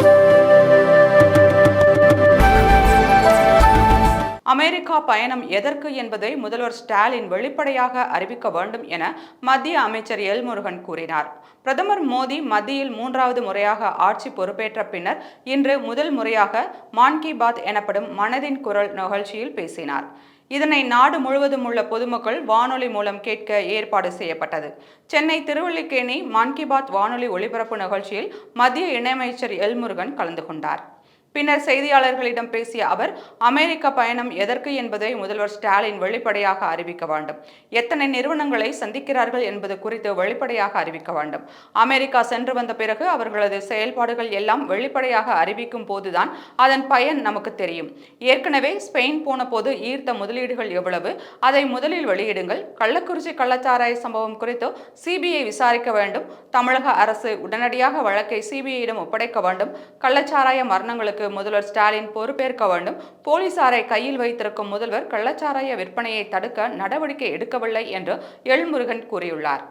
Thank you. America பயணம் எதற்கு என்பதை முதல்வர் ஸ்டாலின் வெளிப்படையாக அறிவிக்க வேண்டும் என மத்திய அமைச்சர் எல் முருகன் கூறினார். பிரதமர் மோடி மத்தியில் மூன்றாவது முறையாக ஆட்சி பொறுப்பேற்ற பின்னர் இன்று முதல் முறையாக மான் கி பாத் எனப்படும் மனதின் குரல் நிகழ்ச்சியில் பேசினார். இதனை நாடு முழுவதும் உள்ள பொதுமக்கள் வானொலி மூலம் கேட்க ஏற்பாடு செய்யப்பட்டது. சென்னை திருவள்ளிக்கேணி மான் கி பாத் வானொலி ஒளிபரப்பு நிகழ்ச்சியில் மத்திய இணையமைச்சர் எல் முருகன் கலந்து கொண்டார். பின்னர் செய்தியாளர்களிடம் பேசிய அவர் அமெரிக்க பயணம் எதற்கு என்பதை முதல்வர் ஸ்டாலின் வெளிப்படையாக அறிவிக்க வேண்டும். எத்தனை நிறுவனங்களை சந்திக்கிறார்கள் என்பது குறித்து வெளிப்படையாக அறிவிக்க வேண்டும். அமெரிக்கா சென்று வந்த பிறகு அவர்களது செயல்பாடுகள் எல்லாம் வெளிப்படையாக அறிவிக்கும் போதுதான் அதன் பயன் நமக்கு தெரியும். ஏற்கனவே ஸ்பெயின் போன போது ஈர்த்த முதலீடுகள் எவ்வளவு அதை முதலில் வெளியிடுங்கள். கள்ளக்குறிச்சி கள்ளச்சாராய சம்பவம் குறித்து சிபிஐ விசாரிக்க வேண்டும். தமிழக அரசு உடனடியாக வழக்கை சிபிஐயிடம் ஒப்படைக்க வேண்டும். கள்ளச்சாராய மரணங்களுக்கு முதல்வர் ஸ்டாலின் பொறுப்பேற்க வேண்டும். போலீசாரை கையில் வைத்திருக்கும் முதல்வர் கள்ளச்சாராய விற்பனையை தடுக்க நடவடிக்கை எடுக்கவில்லை என்று எல்முருகன் கூறியுள்ளார்.